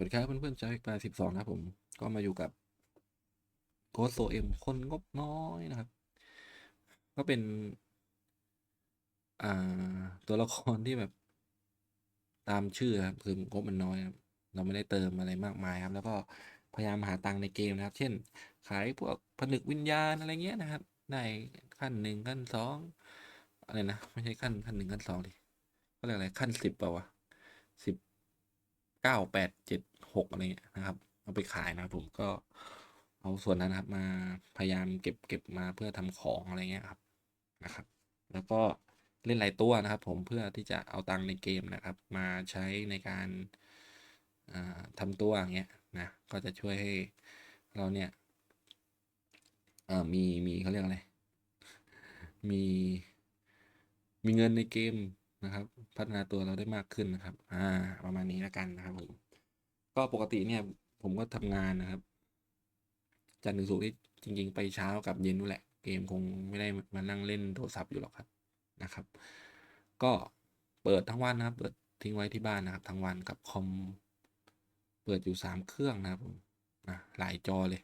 วัสดีครับเพื่อนๆใจแปดสิบสองนะครับผม ก็มาอยู่กับโค้ดโซเอ็มคนงบน้อยนะครับ ก็เป็น อ่า ตัวละครที่แบบ ตามชื่อครับ คืองบมันน้อยครับ เราไม่ได้เติมอะไรมากมายครับ แล้วก็พยายามหาตังในเกมนะครับ เช่น ขายพวกผนึกวิญญาณอะไรเงี้ยนะครับ ได้ขั้นหนึ่งขั้นสองอะไรนะ ไม่ใช่ขั้นขั้นหนึ่งขั้นสองดิ ก็เรียกอะไรขั้นสิบเปล่าวะสิบ เก้าแปดเจ็ดหกอะไรเงี้ยนะครับ เอาไปขายนะครับผมก็เอาส่วนนั้นนะครับมาพยายามเก็บเก็บมาเพื่อทำของอะไรเงี้ยครับนะครับ แล้วก็เล่นหลายตัวนะครับ ผมเพื่อที่จะเอาตังค์ในเกมนะครับ มาใช้ในการาทำตัวอย่างเงี้ยนะก็จะช่วยให้เราเนี่ยมีมีเขาเรียกอะไรมีมีเงินในเกม นะครับ พัฒนาตัวเราได้มากขึ้นนะครับ อ่า ประมาณนี้แล้วกันนะครับผม ก็ปกติเนี่ย ผมก็ทำงานนะครับ จันทร์ถึงศุกร์ที่จริง ๆ ไปเช้ากับเย็นนู่นแหละ เกมคงไม่ได้มานั่งเล่นโทรศัพท์อยู่หรอกครับนะครับ ก็เปิดทั้งวันนะครับ เปิดทิ้งไว้ที่บ้านนะครับ ทั้งวันกับคอมเปิดอยู่สามเครื่องนะครับผมนะหลายจอเลย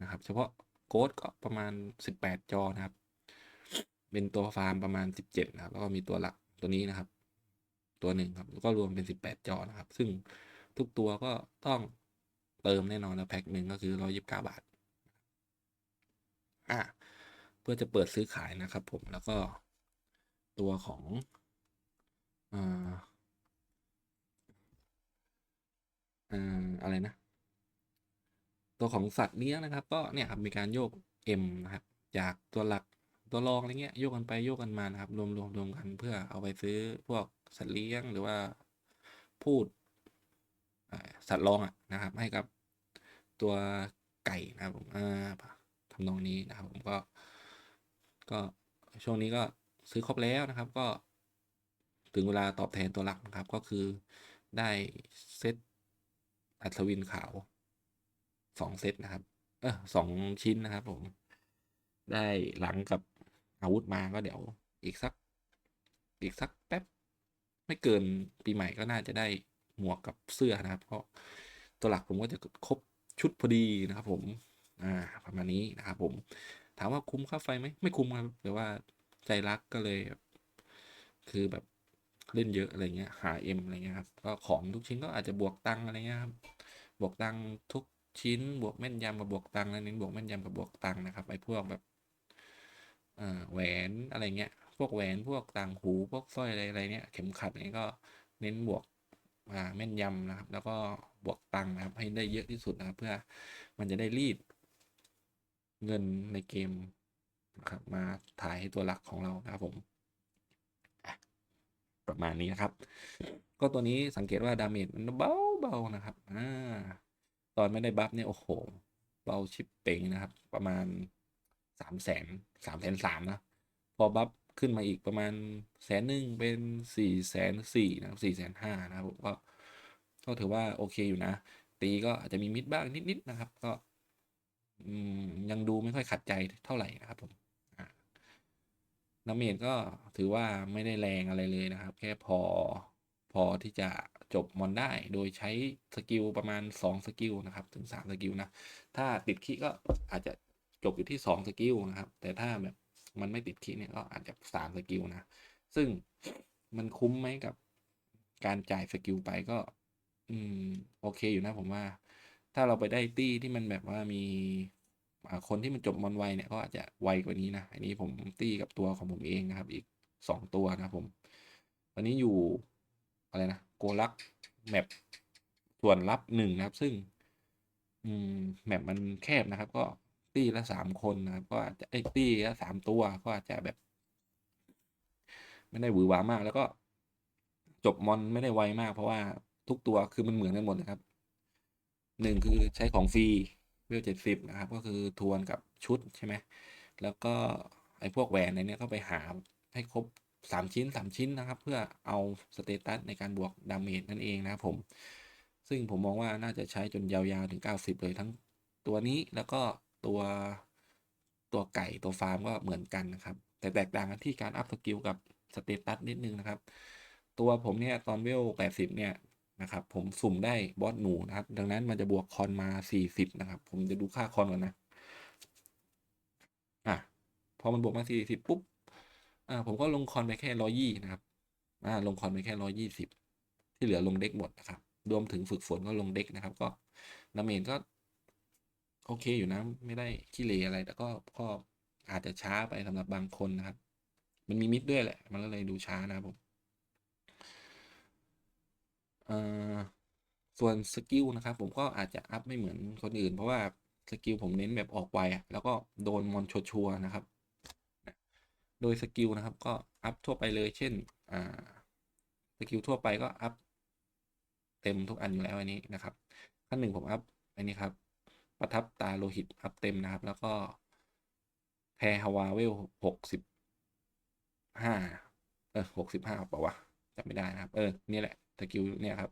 นะครับ เฉพาะโค้ดก็ประมาณสิบแปดจอนะครับ เป็นตัวฟาร์มประมาณสิบเจ็ดนะครับ แล้วก็มีตัวหลัก ตัวนี้นะครับ ตัวหนึ่งครับแล้วก็รวมเป็นสิบแปดจอนะครับ ซึ่งทุกตัวก็ต้องเติมแน่นอนนะแพ็คหนึ่งก็คือร้อยยิบเก้าบาทอะเพื่อจะเปิดซื้อขายนะครับ ผมแล้วก็ตัวของอ่าอ่าอะไรนะ ตัวของสัตว์เลี้ยงนะครับ ก็เนี่ยครับมีการโยก M นะครับ จากตัวหลัก ตัวรองอะไรเงี้ยโยกกันไปโยกกันมานะครับ รวมรวมรวมกันเพื่อเอาไปซื้อพวกสัตว์เลี้ยงหรือว่าพูดสัตว์รองอะนะครับ ให้กับตัวไก่นะครับผมอ่าทำนองนี้นะครับ ผมก็ ก็ช่วงนี้ก็ซื้อครบแล้วนะครับ ก็ถึงเวลาตอบแทนตัวหลักนะครับ ก็คือได้เซตอัศวินขาวสองเซตนะครับ เออสองชิ้นนะครับผม ได้หลังกับ อาวุธมาก็เดี๋ยวอีกสัก อีกสักแป๊บ ไม่เกินปีใหม่ก็น่าจะได้หมวกกับเสื้อนะครับ เพราะตัวหลักผมก็จะครบชุดพอดีนะครับ ผม อ่า ประมาณนี้นะครับผม ถามว่าคุ้มค่าไฟไหมไม่คุ้มครับแต่ว่าใจรักก็เลย คือแบบเล่นเยอะอะไรเงี้ย หาเอ็มอะไรเงี้ยครับ ก็ของทุกชิ้นก็อาจจะบวกตังอะไรเงี้ยครับ บวกตังทุกชิ้น บวกแม่นยำกับบวกตังแล้วเน้นบวกแม่นยำกับบวกตังนะครับไอ้พวกแบบ แหวนอะไรเงี้ย พวกแหวนพวกต่างหูพวกสร้อยอะไรอะไรเนี้ยเข็มขัดนี้ก็เน้นบวกอ่าแม่นยำนะครับ แล้วก็บวกตังนะครับ ให้ได้เยอะที่สุดนะครับ เพื่อมันจะได้รีดเงินในเกมนะครับ มาถ่ายให้ตัวหลักของเรานะครับผมประมาณนี้นะครับ ก็ตัวนี้สังเกตว่าดาเมจมันเบาเบาๆนะครับอ่าตอนไม่ได้บัฟเนี่ยโอ้โหเบาชิปเป่งนะครับ ประมาณ สามแสนสามแสนสามนะ พอบัฟขึ้นมาอีกประมาณแสนหนึ่งเป็นสี่แสนสี่นะสี่แสนห้านะครับผมก็ก็ถือว่าโอเคอยู่นะ ตีก็อาจจะมีมิดบ้างนิดๆนะครับ ก็ยังดูไม่ค่อยขัดใจเท่าไหร่นะครับผมอ่าดาเมก็ถือว่าไม่ได้แรงอะไรเลยนะครับ แค่พอพอที่จะจบมอนได้โดยใช้สกิลประมาณ 2 สกิลนะครับ ถึง 3 สกิลนะ ถ้าติดคีก็อาจจะ จบอยู่ที่ 2 สกิลนะครับ แต่ถ้าแบบมันไม่ติดคีเนี่ยก็อาจจะ 3 สกิลนะ ซึ่งมันคุ้มไหมกับการจ่ายสกิลไปก็ อืม โอเคอยู่นะผมว่า ถ้าเราไปได้ตี้ที่มันแบบว่ามีคนที่มันจบมอนไวเนี่ยก็อาจจะไวกว่านี้นะ อันนี้ผมตี้กับตัวของผมเองนะครับ อีกสองตัวนะผมตอนนี้อยู่อะไรนะโกลักแมปส่วนลับหนึ่งนะครับ ซึ่ง อืมแมปมันแคบนะครับ ก็ ตี้ละสามคนนะครับก็อาจจะไอ้ยตี้ละสามตัวก็อาจจะแบบ ไม่ได้หวือหวามากแล้วก็จบมอนไม่ได้ไวมาก เพราะว่าทุกตัวคือมันเหมือนกันหมดนะครับหนึ่งคือใช้ของฟรีเวลเจ็ดสิบนะครับ ก็คือทวนกับชุดใช่ไหมแล้วก็ไอ้พวกแหวนในนี้ก็ไปหาให้ครบสามชิ้นสามชิ้นนะครับ เพื่อเอาสเตตัสในการบวกดาเมจนั่นเองนะครับผม ซึ่งผมมองว่าน่าจะใช้จนยาวๆถึง 90 เลยทั้งตัวนี้แล้วก็ ตัวตัวไก่ตัวฟาร์มก็เหมือนกันนะครับ แต่แตกต่างกันที่การอัพสกิลกับสเตตัสนิดนึงนะครับ ตัวผมเนี่ยตอนเวล80 เนี่ยนะครับ ผมสุ่มได้บอสหนูนะครับ ดังนั้นมันจะบวกคอนมาสี่สิบนะครับ ผมจะดูค่าคอนก่อนนะอะพอมันบวกมาสี่สิบปุ๊บอ่าผมก็ลงคอนไปแค่ร้อยี่นะครับอ่าลงคอนไปแค่ร้อยี่สิบที่เหลือลงเด็กหมดนะครับ รวมถึงฝึกฝนก็ลงเด็กนะครับ ก็ดาเมจก็ โอเคอยู่นะ ไม่ได้ขี้เลอะไร แต่ก็ก็อาจจะช้าไปสำหรับบางคนนะครับ มันมีมิดด้วยแหละ มันก็เลยดูช้านะครับผมส่วนสกิลนะครับผมก็อาจจะอัพไม่เหมือนคนอื่น เพราะว่าสกิลผมเน้นแบบออกไวอะแล้วก็โดนมอนชัวร์ๆนะครับ โดยสกิลนะครับก็อัพทั่วไปเลย เช่นสกิลทั่วไปก็อัพเต็มทุกอันอยู่แล้วอันนี้นะครับขั้นหนึ่งผมอัพอันนี้ครับ ประทับตาโลหิตอัพเต็มนะครับ แล้วก็แพรฮาวาเวลหกสิบห้าเออหกสิบห้าเปล่าวะจำไม่ได้นะครับ เออ นี่แหละสกิลเนี่ยครับ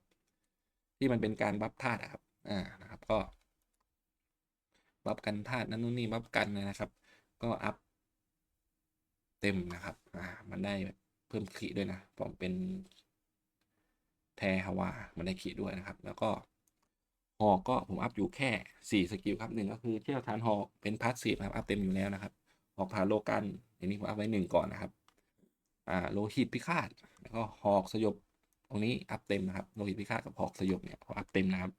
ที่มันเป็นการบัฟธาตุอะครับ อ่านะครับ ก็บัฟกันธาตุนั่นนู่นนี่บัฟกันนะครับ ก็อัพเต็มนะครับ อ่า มันได้เพิ่มขีด้วยนะผมเป็นแทฮาวา มันได้ขีด้วยนะครับ แล้วก็ หอกก็ผมอัพอยู่แค่สี่สกิลครับหนึ่งก็คือเที่ยวทานหอกเป็นพาสซีฟครับอัพเต็มอยู่แล้วนะครับหอกพาโลกันอันนี้ผมอัพไว้หนึ่งก่อนนะครับอ่าโลหิตพิฆาตแล้วก็หอกสยบตรงนี้อัพเต็มนะครับโลหิตพิฆาตกับหอกสยบเนี่ยอัพเต็มนะครับ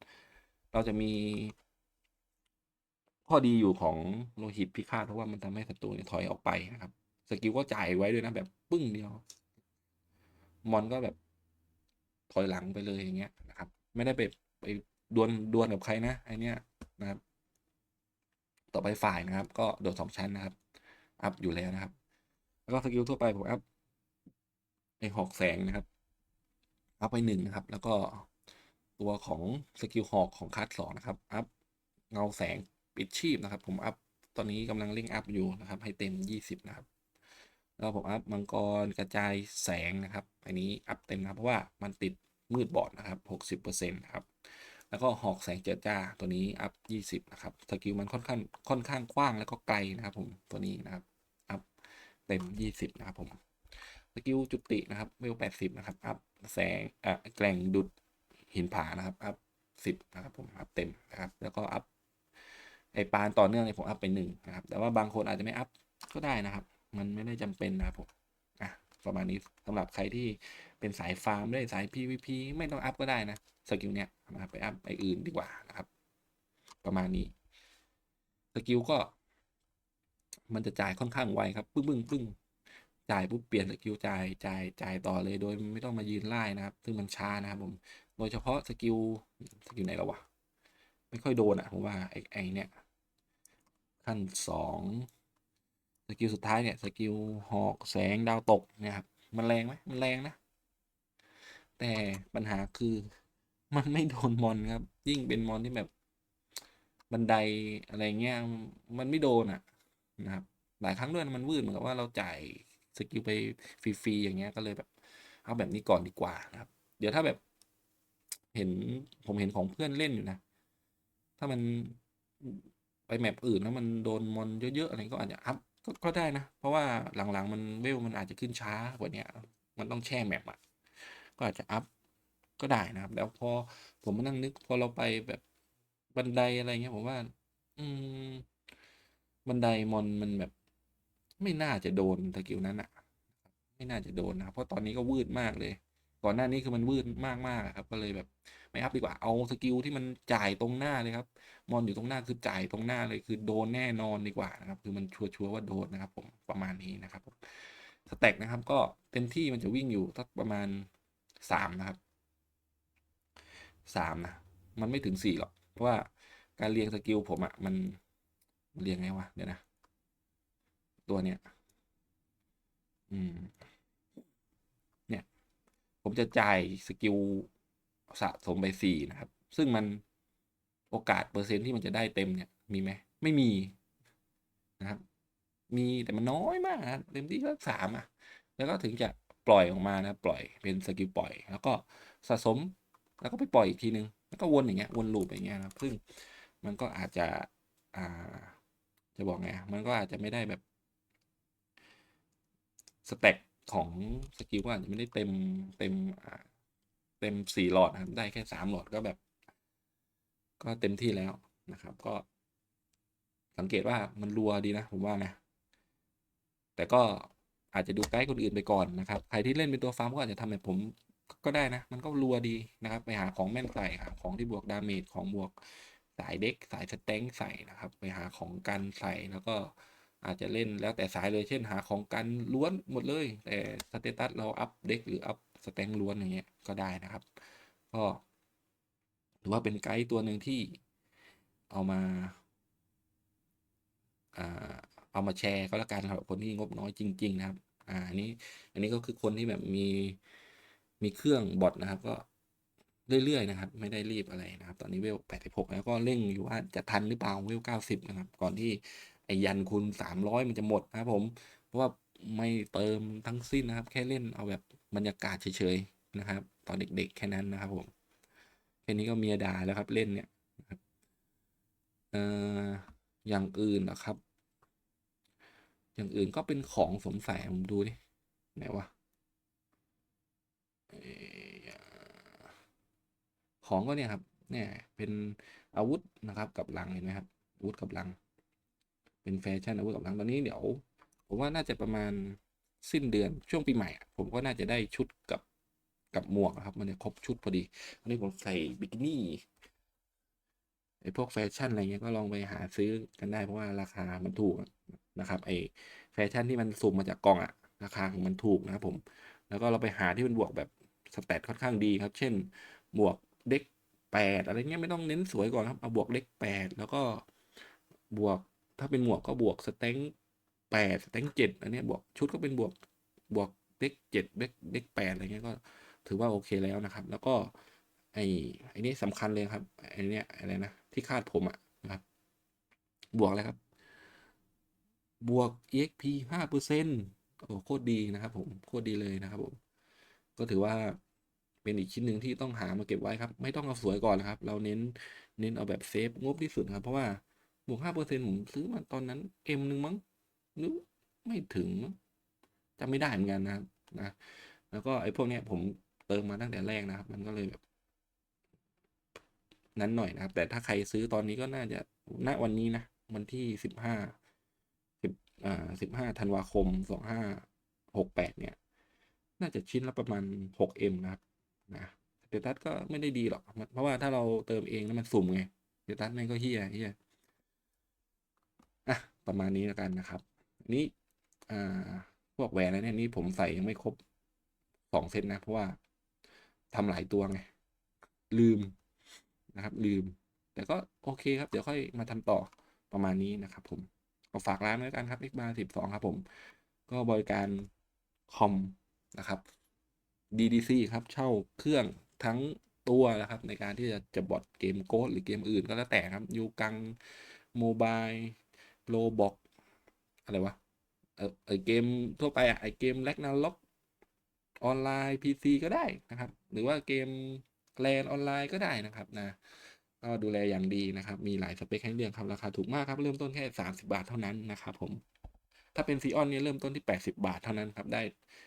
เราจะมีข้อดีอยู่ของโลหิตพิฆาตเพราะว่ามันทำให้ศัตรูเนี่ยถอยออกไปนะครับสกิลก็จ่ายไว้ด้วยนะแบบปึ้งเดียวมอนก็แบบถอยหลังไปเลยอย่างเงี้ยนะครับ ไม่ได้ไปไป ดวลดวลกับใครนะไอเนี้ยนะครับ ต่อไปฝ่ายนะครับ ก็โดดสองชั้นนะครับ อัพอยู่แล้วนะครับ แล้วก็สกิลทั่วไปผมอัพไอหอกแสงนะครับ อัพไปหนึ่งนะครับ แล้วก็ตัวของสกิลหอกของคัสสองนะครับ อัพเงาแสงปิดชีพนะครับ ผมอัพตอนนี้กำลังเร่งอัพอยู่นะครับ ให้เต็มยี่สิบนะครับ แล้วผมอัพมังกรกระจายแสงนะครับ อันนี้อัพเต็มนะครับเพราะว่ามันติดมืดบอดนะครับหกสิบเปอร์เซ็นต์ครับ แล้วก็หอกแสงเจิดจ้าตัวนี้อัพยี่สิบนะครับ สกิลมันค่อนข้างค่อนข้างกว้างแล้วก็ไกลนะครับผมตัวนี้นะครับ อัพเต็มยี่สิบนะครับผมสกิลจุตินะครับเวลแปดสิบนะครับ อัพแสงอะแกล่งดุดหินผานะครับ อัพสิบนะครับผม อัพเต็มนะครับ แล้วก็อัพไอปานต่อเนื่องเนี่ยผมอัพไปหนึ่งนะครับ แต่ว่าบางคนอาจจะไม่อัพก็ได้นะครับ มันไม่ได้จำเป็นนะครับผมอะประมาณนี้สำหรับใครที่ เป็นสายฟาร์มได้สาย PVP ไม่ต้องอัพก็ได้นะสกิลเนี้ยนะครับไปอัพไออื่นดีกว่านะครับ ประมาณนี้สกิลก็ มันจะจ่ายค่อนข้างไวครับปึ้งปึ้งปึ้งจ่ายปุ๊บเปลี่ยนสกิลจ่ายจ่ายจ่ายต่อเลยโดยไม่ต้องมายืนไล่นะครับ ซึ่งมันช้านะครับผมโดยเฉพาะสกิลสกิลไหนแล้ววะไม่ค่อยโดนอะผมว่าไอ้ไอเนี่ยขั้นสองสกิลสุดท้ายเนี่ยสกิลหอกแสงดาวตกเนี่ยครับมันแรงไหมมันแรงนะ แต่ปัญหาคือมันไม่โดนมอนครับ ยิ่งเป็นมอนที่แบบบันไดอะไรเงี้ยมันไม่โดนอะนะครับ หลายครั้งด้วยมันวืดเหมือนกับว่าเราจ่ายสกิลไปฟรีๆอย่างเงี้ยก็เลยแบบเอาแบบนี้ก่อนดีกว่านะครับ เดี๋ยวถ้าแบบ เห็นผมเห็นของเพื่อนเล่นอยู่นะ ถ้ามันไปแมปอื่นแล้วมันโดนมอนเยอะๆอะไรก็อาจจะอัพก็ได้นะ เพราะว่าหลังๆมันเวลมันอาจจะขึ้นช้ากว่าเนี้ยมันต้องแช่แมปอะ ก็อาจจะอัพก็ได้นะครับ แล้วพอผมมานั่งนึกพอเราไปแบบบันไดอะไรเงี้ยผมว่า อืม บันไดมอนมันแบบ ไม่น่าจะโดนสกิลนั้นอะไม่น่าจะโดนนะเพราะตอนนี้ก็วืดมากเลย ก่อนหน้านี้คือมันวืดมากๆอะครับ ก็เลยแบบ ไม่อัพดีกว่าเอาสกิลที่มันจ่ายตรงหน้าเลยครับ มอนอยู่ตรงหน้าคือจ่ายตรงหน้าเลยคือโดนแน่นอนดีกว่านะครับ คือมันชัวร์ๆว่าโดนนะครับ ผมประมาณนี้นะครับสแต็กนะครับ ก็เต็มที่มันจะวิ่งอยู่สักประมาณ สามนะครับสามนะ มันไม่ถึงสี่หรอก เพราะว่าการเรียงสกิลผมอะมันมันเรียงไงวะเดี๋ยวนะ ตัวเนี้ยอืม เนี่ย ผมจะจ่ายสกิลสะสมไปสี่นะครับ ซึ่งมันโอกาสเปอร์เซ็นต์ที่มันจะได้เต็มเนี่ย มีไหมไม่มีนะครับ มีแต่มันน้อยมากเต็มที่ก็สามอะ แล้วก็ถึงจะ ปล่อยออกมานะปล่อยเป็นสกิลปล่อย แล้วก็สะสมแล้วก็ไปปล่อยอีกทีนึง แล้วก็วนอย่างเงี้ยวนลูปอย่างเงี้ยนะซึ่งมันก็อาจจะอ่าจะบอกไงมันก็อาจจะไม่ได้แบบสเต็กของสกิลก็อาจจะไม่ได้เต็มเต็มอ่าเต็มสี่หลอดนะครับได้แค่สามหลอดก็แบบ ก็เต็มที่แล้วนะครับ ก็ สังเกตว่ามันรัวดีนะผมว่านะ แต่ก็ อาจจะดูไกด์คนอื่นไปก่อนนะครับ ใครที่เล่นเป็นตัวฟาร์มก็อาจจะทำแบบผมก็ได้นะ มันก็รัวดีนะครับ ไปหาของแม่นใส่หาของที่บวกดาเมจของบวกสายเด็กสายสแต็งใส่นะครับ ไปหาของกันใส่แล้วก็อาจจะเล่นแล้วแต่สายเลยเช่นหาของกันล้วนหมดเลย แต่สเตตัสเราอัพเด็กหรืออัพสแต็งล้วนอย่างเงี้ยก็ได้นะครับ ก็ถือว่าเป็นไกด์ตัวหนึ่งที่เอามาอ่า เอามาแชร์ก็แล้วกันสำหรับคนที่งบน้อยจริง ๆ นะครับ อ่าอันนี้ อันนี้ก็คือคนที่แบบมีมีเครื่องบอทนะครับ ก็เรื่อยๆนะครับ ไม่ได้รีบอะไรนะครับ ตอนนี้เวล 86 แล้วก็เร่งอยู่ว่าจะทันหรือเปล่าเวล 90 นะครับ ก่อนที่ไอ้ยันคูณ300 มันจะหมดนะครับผมเพราะว่าไม่เติมทั้งสิ้นนะครับ แค่เล่นเอาแบบบรรยากาศเฉยๆนะครับ ตอนเด็กๆแค่นั้นนะครับผมแค่นี้ก็เมียด่าแล้วครับเล่นเนี่ยนะครับเอ่ออย่างอื่นเหรอครับ อย่างอื่นก็เป็นของสงสัยผมดูดิไหนวะของก็เนี่ยครับเนี่ยเป็นอาวุธนะครับกับลังเห็นไหมครับอาวุธกับลัง เป็นแฟชั่นอาวุธกับลังตอนนี้เดี๋ยว ผมว่าน่าจะประมาณสิ้นเดือนช่วงปีใหม่ ผมก็น่าจะได้ชุดกับกับหมวกครับ มันจะครบชุดพอดีอันนี้ผมใส่บิกินี่ ไอ้พวกแฟชั่นอะไรเงี้ยก็ลองไปหาซื้อกันได้เพราะว่าราคามันถูกนะครับไอ้แฟชั่นที่มันสุ่มมาจากกล่องอะราคาของมันถูกนะครับผม แล้วก็เราไปหาที่มันบวกแบบสแตทค่อนข้างดีครับ เช่นบวกเด็ก8อะไรเงี้ยไม่ต้องเน้นสวยก่อนครับเอาบวกเด็ก8แล้วก็บวกถ้าเป็นหมวกก็บวกสแต็ง8สแตง7อันนี้บวกชุดก็เป็นบวกบวกเด็ก7เด็กเด็ก8อะไรเงี้ยก็ถือว่าโอเคแล้วนะครับ แล้วก็ไอ้ไอ้นี่สำคัญเลยครับไอ้นี้ยอะไรนะ ที่คาดผมอะนะครับ บวกอะไรครับ บวก EXP 5%โอ้โคตรดีนะครับ ผมโคตรดีเลยนะครับผมก็ถือว่าเป็นอีกชิ้นหนึ่งที่ต้องหามาเก็บไว้ครับ ไม่ต้องเอาสวยก่อนนะครับ เราเน้นเน้นเอาแบบเซฟงบที่สุดครับ เพราะว่าบวก5%ผมซื้อมาตอนนั้น M หนึ่งมั้งหรือไม่ถึงมั้งจำไม่ได้เหมือนกันนะครับนะ แล้วก็ไอ้พวกเนี้ยผมเติมมาตั้งแต่แรกนะครับ มันก็เลยแบบ นั้นหน่อยนะครับ แต่ถ้าใครซื้อตอนนี้ก็น่าจะณวันนี้นะ วันที่15 10อ่า15ธันวาคม2568เนี่ย น่าจะชิ้นละประมาณ 6M นะครับนะสเตตัสก็ไม่ได้ดีหรอก เพราะว่าถ้าเราเติมเองแล้วมันสุ่มไงสเตตัสแม่งก็เหี้ยเหี้ยอะประมาณนี้แล้วกันนะครับ นี้อ่าพวกแหวนเนี่ยนี่ผมใส่ยังไม่ครบ2เซตนะ เพราะว่าทำหลายตัวไง ลืม นะครับ ลืม แต่ก็โอเคครับ เดี๋ยวค่อยมาทำต่อประมาณนี้นะครับ ผมก็ฝากร้านไว้แล้วกันครับ X Bar 12 ครับผม ก็บริการคอมนะครับ DDC ครับ เช่าเครื่องทั้งตัวนะครับ ในการที่จะจะบอทเกม Ghost หรือเกมอื่นก็แล้วแต่ครับยูกังโมบาย Roblox อะไรวะเออไอเกมทั่วไปอะไอเกม Ragnarok ออนไลน์ PC ก็ได้นะครับ หรือว่าเกม LAN ออนไลน์ก็ได้นะครับนะก็ดูแลอย่างดีนะครับ มีหลายสเปคให้เลือกครับ ราคาถูกมากครับ เริ่มต้นแค่ 30 บาทเท่านั้นนะครับผม ถ้าเป็น Xeon เนี่ยเริ่มต้นที่ 80 บาทเท่านั้นครับ ได้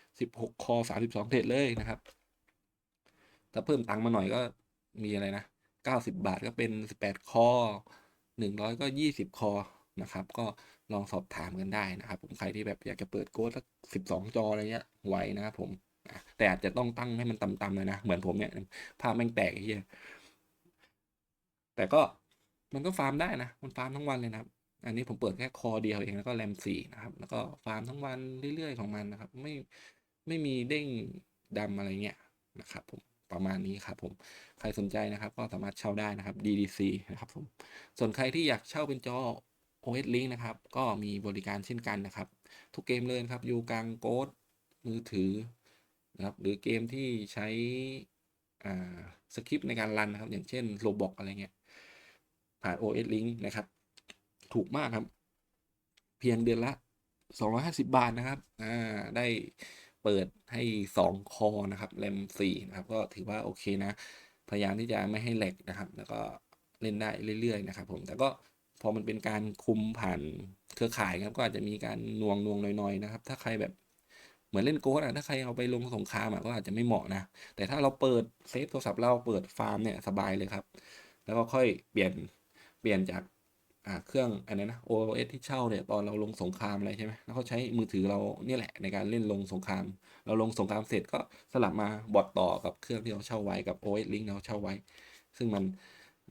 16 คอ 32 เทรดเลยนะครับ ถ้าเพิ่มตังค์มาหน่อยก็มีอะไรนะ 90 บาทก็เป็น 18 คอ 100 ก็ 20 คอนะครับ ก็ลองสอบถามกันได้นะครับ ผมใครที่แบบอยากจะเปิด Ghost สัก 12 จออะไรเงี้ยไหวนะครับผม แต่อาจจะต้องตั้งให้มันต่ำๆหน่อยนะ เหมือนผมเนี่ยภาพแม่งแตกเหี้ยแต่ก็มันก็ฟาร์มได้นะ มันฟาร์มทั้งวันเลยนะครับ อันนี้ผมเปิดแค่คอเดียวเองแล้วก็ RAM 4นะครับ แล้วก็ฟาร์มทั้งวันเรื่อยๆของมันนะครับ ไม่ไม่มีเด้งดำอะไรเงี้ยนะครับผมประมาณนี้ครับผมใครสนใจนะครับก็สามารถเช่าได้นะครับ DDC นะครับผมส่วนใครที่อยากเช่าเป็นจอ OS Link นะครับ ก็มีบริการเช่นกันนะครับ ทุกเกมเลยนะครับยูกัง Ghost มือถือ นะครับ หรือเกมที่ใช้สกริปต์ในการรันนะครับ อย่างเช่น Roblox อะไรเงี้ย ผ่าน OS Link นะครับ ถูกมากครับ เพียงเดือนละ 250 บาทนะครับ ได้เปิดให้ 2 คอนะครับ RAM 4นะครับ ก็ถือว่าโอเคนะ พยายามที่จะไม่ให้แหลกนะครับ แล้วก็เล่นได้เรื่อยๆนะครับผม แต่ก็พอมันเป็นการคุมผ่านเครือข่ายครับ ก็อาจจะมีการน่วงๆหน่อยๆนะครับ ถ้าใครแบบ เหมือนเล่นโกดอะถ้าใครเอาไปลงสงครามอะก็อาจจะไม่เหมาะนะ แต่ถ้าเราเปิดเซฟโทรศัพท์เราเปิดฟาร์มเนี่ยสบายเลยครับ แล้วก็ค่อยเปลี่ยนเปลี่ยนจากเครื่องอันนี้นะ OS ที่เช่าเนี่ยตอนเราลงสงครามอะไรใช่ไหมแล้วเขาใช้มือถือเราเนี่ยแหละในการเล่นลงสงคราม เราลงสงครามเสร็จก็สลับมาบอทต่อกับเครื่องที่เราเช่าไว้กับ OS Link ที่เราเช่าไว้ ซึ่งมัน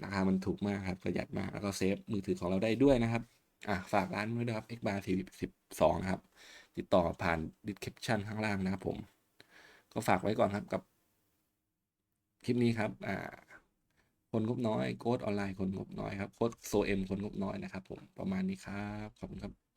ราคามันถูกมากครับประหยัดมากแล้วก็เซฟมือถือของเราได้ด้วยนะครับอะฝากร้านไว้ด้วยครับ X bar 4 12นะครับ ติดต่อผ่าน description ข้างล่างนะครับผม ก็ฝากไว้ก่อนครับกับคลิปนี้ครับอ่าคนงบน้อยโค้ดออนไลน์คนงบน้อยครับโค้ดโซเอ็มคนงบน้อยนะครับผมประมาณนี้ครับ ขอบคุณครับ